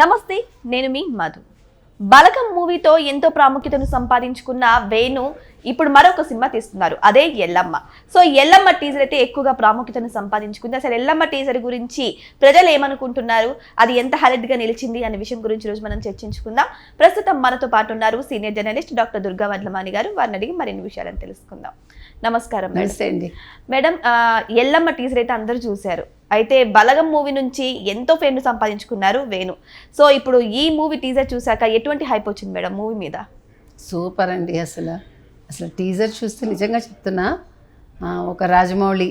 నమస్తే నేను మీ మధు. బలగం మూవీతో ఎంతో ప్రాముఖ్యతను సంపాదించుకున్న వేణు ఇప్పుడు మరొక సినిమా తీస్తున్నారు అదే ఎల్లమ్మ. సో ఎల్లమ్మ టీజర్ అయితే ఎక్కువగా ప్రాముఖ్యతను సంపాదించుకుంది. అసలు ఎల్లమ్మ టీజర్ గురించి ప్రజలు ఏమనుకుంటున్నారు అది ఎంత హైలైట్ నిలిచింది అనే విషయం గురించి రోజు మనం చర్చించుకుందాం. ప్రస్తుతం మనతో పాటు ఉన్నారు senior journalist doctor Durga Vadlamani గారు. వారిని అడిగి మరిన్ని విషయాలను తెలుసుకుందాం. నమస్కారం. నమస్తే అండి. మేడం ఎల్లమ్మ టీజర్ అయితే అందరూ చూశారు. అయితే బలగం మూవీ నుంచి ఎంతో ఫేమ్ సంపాదించుకున్నారు వేణు. సో ఇప్పుడు ఈ మూవీ టీజర్ చూశాక ఎటువంటి హైప్ వచ్చింది మేడం మూవీ మీద? సూపర్ అండి అసలు. అసలు టీజర్ చూస్తే నిజంగా చెప్తున్నా ఒక రాజమౌళి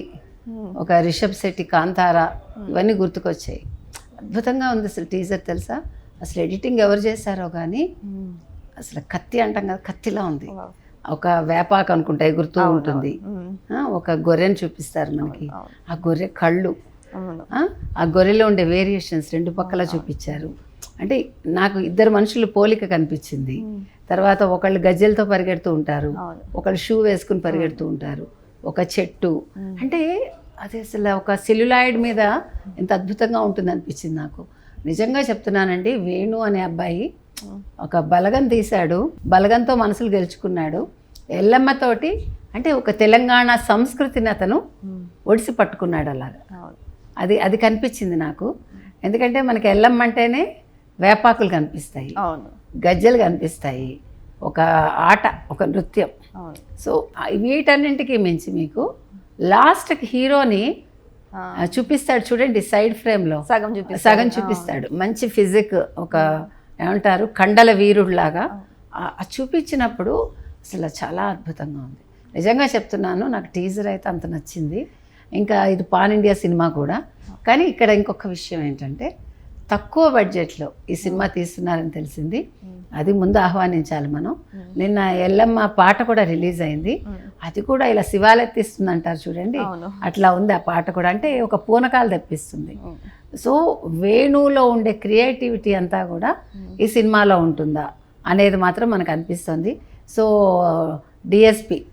ఒక రిషబ్ శెట్టి కాంతారా ఇవన్నీ గుర్తుకొచ్చాయి. అద్భుతంగా ఉంది అసలు టీజర్ తెలుసా? అసలు ఎడిటింగ్ ఎవరు చేశారో కానీ అసలు కత్తి అంటాం కదా కత్తిలా ఉంది. ఒక వేపాకు అనుకుంటా ఎగురుతూ ఉంటుంది. ఒక గొర్రెని చూపిస్తారు మనకి. ఆ గొర్రె కళ్ళు. ఆ, గొర్రెలో ఉండే వేరియేషన్స్ రెండు పక్కల చూపించారు. అంటే నాకు ఇద్దరు మనుషులు పోలిక కనిపించింది. తర్వాత ఒకళ్ళు గజ్జెలతో పరిగెడుతూ ఉంటారు. ఒకళ్ళు షూ వేసుకుని పరిగెడుతూ ఉంటారు. ఒక చెట్టు. అంటే అది అసలు ఒక సెల్యులాయిడ్ మీద ఎంత అద్భుతంగా ఉంటుంది అనిపించింది నాకు. నిజంగా చెప్తున్నానండి వేణు అనే అబ్బాయి ఒక బలగం తీశాడు. బలగంతో మనసులు గెలుచుకున్నాడు. ఎల్లమ్మతోటి అంటే ఒక తెలంగాణ సంస్కృతిని అతను ఒడిసి పట్టుకున్నాడు అలాగా. అది అది కనిపించింది నాకు. ఎందుకంటే మనకి ఎల్లమ్మ అంటేనే వేపాకులు కనిపిస్తాయి. గజ్జలు కనిపిస్తాయి. ఒక ఆట ఒక నృత్యం. సో వీటన్నింటికి మించి మీకు లాస్ట్కి హీరోని చూపిస్తాడు చూడండి సైడ్ ఫ్రేమ్లో. సగం చూపిస్తారు సగం చూపిస్తాడు. మంచి ఫిజిక్ ఒక ఏమంటారు? కండల వీరుడిలాగా ఆ- చూపించినప్పుడు అసలు చాలా అద్భుతంగా ఉంది. నిజంగా చెప్తున్నాను నాకు టీజర్ అయితే అంత నచ్చింది. ఇంకా ఇది పాన్ ఇండియా సినిమా కూడా. కానీ ఇక్కడ ఇంకొక విషయం ఏంటంటే తక్కువ బడ్జెట్లో ఈ సినిమా తీస్తున్నారని తెలిసింది. అది ముందు ఆహ్వానించాలి మనం. నిన్న ఎల్లమ్మ పాట కూడా రిలీజ్ అయింది. అది కూడా ఇలా శివాలెత్తిస్తుంది అంటారు చూడండి. అట్లా ఉంది ఆ పాట కూడా. అంటే ఒక పూనకాలు తెప్పిస్తుంది. సో వేణువులో ఉండే క్రియేటివిటీ అంతా కూడా ఈ సినిమాలో ఉంటుందా అనేది మాత్రం మనకు అనిపిస్తుంది. So DSP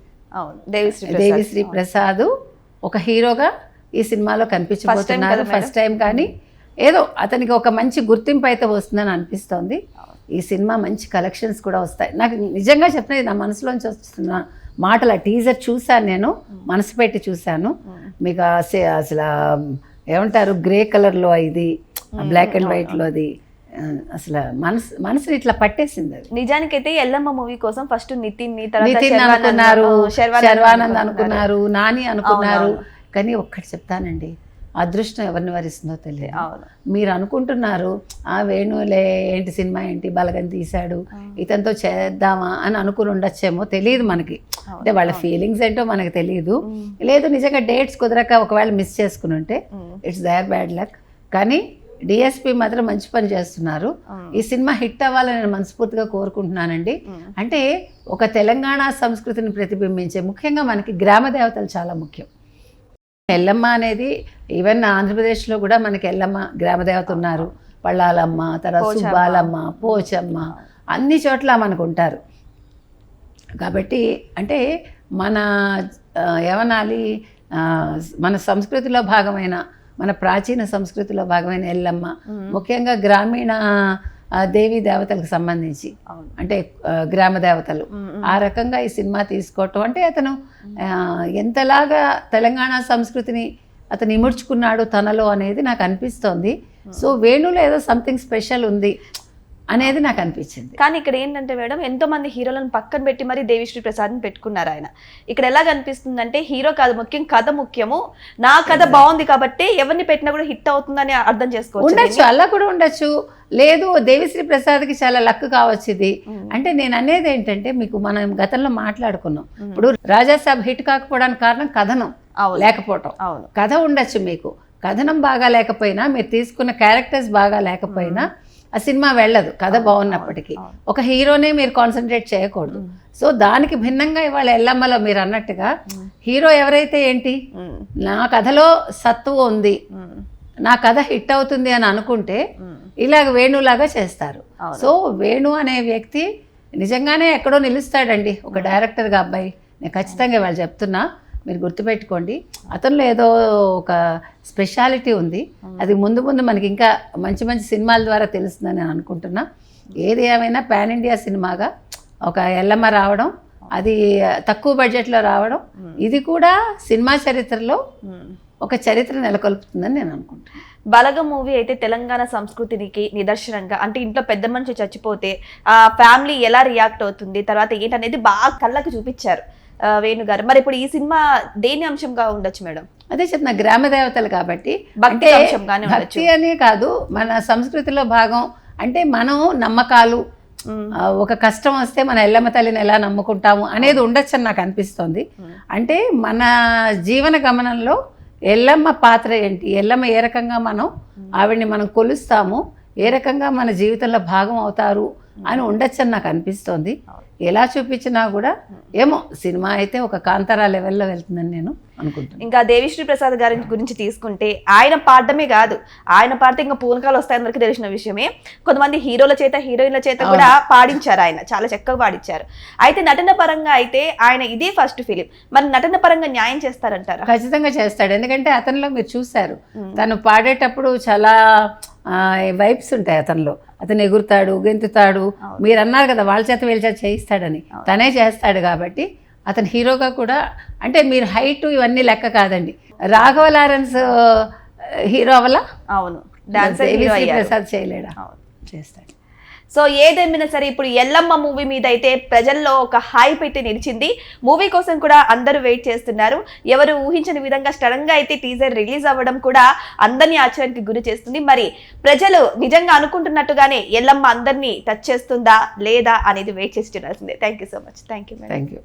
Devisri Prasad. Devi Sri Prasad ఒక హీరోగా ఈ సినిమాలో కనిపించబోతున్నారు? ఫస్ట్ టైం కానీ ఏదో అతనికి ఒక మంచి గుర్తింపు అయితే వస్తుందని అనిపిస్తోంది. ఈ సినిమా మంచి కలెక్షన్స్ కూడా వస్తాయి. నాకు నిజంగా చెప్పినది నా మనసులోంచి వస్తున్న మాటల టీజర్ చూశాను నేను మనసు పెట్టి చూశాను. మీకు అసలు ఏమంటారు గ్రే కలర్లో ఇది బ్లాక్ అండ్ వైట్లోది అసలు మనసు మనసుని ఇట్లా పట్టేసింది అది. నిజానికైతే ఎల్లమ్మ మూవీ కోసం ఫస్ట్ నితిన్ నితిన్ అనుకున్నారు శర్వానంద్ అనుకున్నారు. నాని అనుకున్నారు. కానీ ఒక్కటి చెప్తానండి అదృష్టం ఎవరిని వరిస్తుందో తెలియదు. మీరు అనుకుంటున్నారు ఆ వేణులే ఏంటి సినిమా ఏంటి బలగం తీశాడు ఇతనితో చేద్దామా అని అనుకుని ఉండొచ్చేమో తెలియదు మనకి. అంటే వాళ్ళ ఫీలింగ్స్ ఏంటో మనకు తెలియదు. లేదు నిజంగా డేట్స్ కుదరక ఒకవేళ మిస్ చేసుకుని ఉంటే. ఇట్స్ దయర్ బ్యాడ్ లక్ కానీ డిఎస్పి మాత్రం మంచి పని చేస్తున్నారు. ఈ సినిమా హిట్ అవ్వాలని నేను మనస్ఫూర్తిగా కోరుకుంటున్నానండి. అంటే ఒక తెలంగాణ సంస్కృతిని ప్రతిబింబించే ముఖ్యంగా మనకి గ్రామ దేవతలు చాలా ముఖ్యం. ఎల్లమ్మ అనేది ఈవెన్ ఆంధ్రప్రదేశ్లో కూడా మనకి ఎల్లమ్మ గ్రామ దేవత ఉన్నారు. పళ్ళాలమ్మ తర్వాత. సుబ్బాలమ్మ పోచమ్మ అన్ని చోట్ల మనకు ఉంటారు. కాబట్టి అంటే మన ఏమనాలి మన సంస్కృతిలో భాగమైన మన ప్రాచీన సంస్కృతిలో భాగమైన ఎల్లమ్మ ముఖ్యంగా గ్రామీణ దేవీ దేవతలకు సంబంధించి అంటే గ్రామ దేవతలు ఆ రకంగా ఈ సినిమా తీసుకోవటం అంటే అతను ఎంతలాగా తెలంగాణ సంస్కృతిని అతను ఇముడ్చుకున్నాడు తనలో అనేది నాకు అనిపిస్తోంది. సో వేణులో ఏదో సంథింగ్ స్పెషల్ ఉంది. అనేది నాకు అనిపించింది. కానీ ఇక్కడ ఏంటంటే మేడం ఎంతో మంది హీరోలను పక్కన పెట్టి మరి దేవిశ్రీ ప్రసాద్ని పెట్టుకున్నారు ఆయన. ఇక్కడ ఎలా కనిపిస్తుందంటే హీరో కాదు ముఖ్యం కథ ముఖ్యము. నా కథ బాగుంది కాబట్టి ఎవరిని పెట్టినా కూడా హిట్ అవుతుందని అర్థం చేసుకోవచ్చు. ఉండొచ్చు అలా కూడా ఉండొచ్చు. లేదు దేవిశ్రీ ప్రసాద్కి చాలా లక్ కావచ్చు ఇది. అంటే నేను అనేది ఏంటంటే మీకు మనం గతంలో మాట్లాడుకున్నాం. ఇప్పుడు రాజాసాబ్ హిట్ కాకపోవడానికి కారణం కథనం లేకపోవటం. అవును. కథ ఉండొచ్చు మీకు. కథనం బాగా లేకపోయినా మీరు తీసుకున్న క్యారెక్టర్స్ బాగా లేకపోయినా ఆ సినిమా వెళ్ళదు కథ బాగున్నప్పటికీ. ఒక హీరోనే మీరు కాన్సన్ట్రేట్ చేయకూడదు. సో దానికి భిన్నంగా ఇవాళ ఎల్లమ్మలో మీరు అన్నట్టుగా హీరో ఎవరైతే ఏంటి? నా కథలో సత్తువ ఉంది. నా కథ హిట్ అవుతుంది అని అనుకుంటే. ఇలాగ వేణులాగా చేస్తారు. సో వేణు అనే వ్యక్తి నిజంగానే ఎక్కడో నిలుస్తాడండి. ఒక డైరెక్టర్గా అబ్బాయి. నేను ఖచ్చితంగా వాళ్ళు చెప్తున్నా. మీరు గుర్తుపెట్టుకోండి. అతనిలో ఏదో ఒక స్పెషాలిటీ ఉంది. అది ముందు ముందు మనకి ఇంకా మంచి మంచి సినిమాల ద్వారా తెలుస్తుందని నేను అనుకుంటున్నా. ఏది ఏమైనా పాన్ ఇండియా సినిమాగా ఒక ఎల్లమ్మ రావడం అది తక్కువ బడ్జెట్లో రావడం ఇది కూడా సినిమా చరిత్రలో ఒక చరిత్ర నెలకొల్పుతుందని నేను అనుకుంటున్నాను బలగం మూవీ అయితే తెలంగాణ సంస్కృతికి నిదర్శనంగా అంటే ఇంట్లో పెద్ద మనిషి చచ్చిపోతే ఆ ఫ్యామిలీ ఎలా రియాక్ట్ అవుతుంది తర్వాత ఏంటనేది బాగా కళ్ళకు చూపించారు. వేణు గారు మరి ఇప్పుడు ఈ సినిమా దేని అంశంగా ఉండొచ్చు మేడం? అదే చెప్తున్నా గ్రామ దేవతలు కాబట్టి. భక్తి అంశంగానే భక్తి అనే కాదు మన సంస్కృతిలో భాగం. అంటే మనం నమ్మకాలు ఒక కష్టం వస్తే మన ఎల్లమ్మ తల్లిని ఎలా నమ్ముకుంటాము అనేది ఉండొచ్చు అని నాకు అనిపిస్తోంది. అంటే మన జీవన గమనంలో ఎల్లమ్మ పాత్ర ఏంటి? ఎల్లమ్మ ఏ రకంగా మనం ఆవిడ్ని మనం కొలుస్తాము? ఏ రకంగా మన జీవితంలో భాగం అవుతారు? అని ఉండొచ్చు అని నాకు అనిపిస్తోంది. ఎలా చూపించినా కూడా ఏమో సినిమా అయితే ఒక కాంతారా లెవెల్లో వెళ్తుందని నేను అనుకుంటున్నాను ఇంకా దేవిశ్రీ ప్రసాద్ గారి గురించి తీసుకుంటే ఆయన పాడడమే కాదు ఆయన పాడితే ఇంకా పూనకాలు వస్తాయని వరకు తెలిసిన విషయమే. కొంతమంది హీరోల చేత హీరోయిన్ల చేత కూడా పాడించారు ఆయన చాలా చక్కగా పాడించారు. అయితే నటన పరంగా అయితే ఆయన ఇదే ఫస్ట్ ఫిలిం మరి నటన పరంగా న్యాయం చేస్తారంటారా? ఖచ్చితంగా చేస్తాడు. ఎందుకంటే అతనిలో మీరు చూశారు. తను పాడేటప్పుడు చాలా వైబ్స్ ఉంటాయి అతనిలో. అతను ఎగురుతాడు గెంతుతాడు. మీరు అన్నారు కదా వాళ్ళ చేత వీళ్ళ చేత చేయిస్తాడని. తనే చేస్తాడు కాబట్టి అతను హీరోగా కూడా అంటే మీరు హైట్ ఇవన్నీ లెక్క కాదండి. రాఘవ లారెన్స్ హీరో అవలా? అవును. అయ్యారు ప్రసాద్ చేయలేడా? అవును. చేస్తాడు. సో ఏదేమైనా సరే ఇప్పుడు ఎల్లమ్మ మూవీ మీద అయితే ప్రజల్లో ఒక హైప్ అయితే నిలిచింది. మూవీ కోసం కూడా అందరూ వెయిట్ చేస్తున్నారు. ఎవరు ఊహించని విధంగా సడన్గా అయితే టీజర్ రిలీజ్ అవ్వడం కూడా అందరినీ ఆశ్చర్యానికి గురి చేస్తుంది. మరి ప్రజలు నిజంగా అనుకుంటున్నట్టుగానే ఎల్లమ్మ అందరినీ టచ్ చేస్తుందా లేదా అనేది వెయిట్ చేసి చూడాల్సిందే. Thank you so much thank you thank you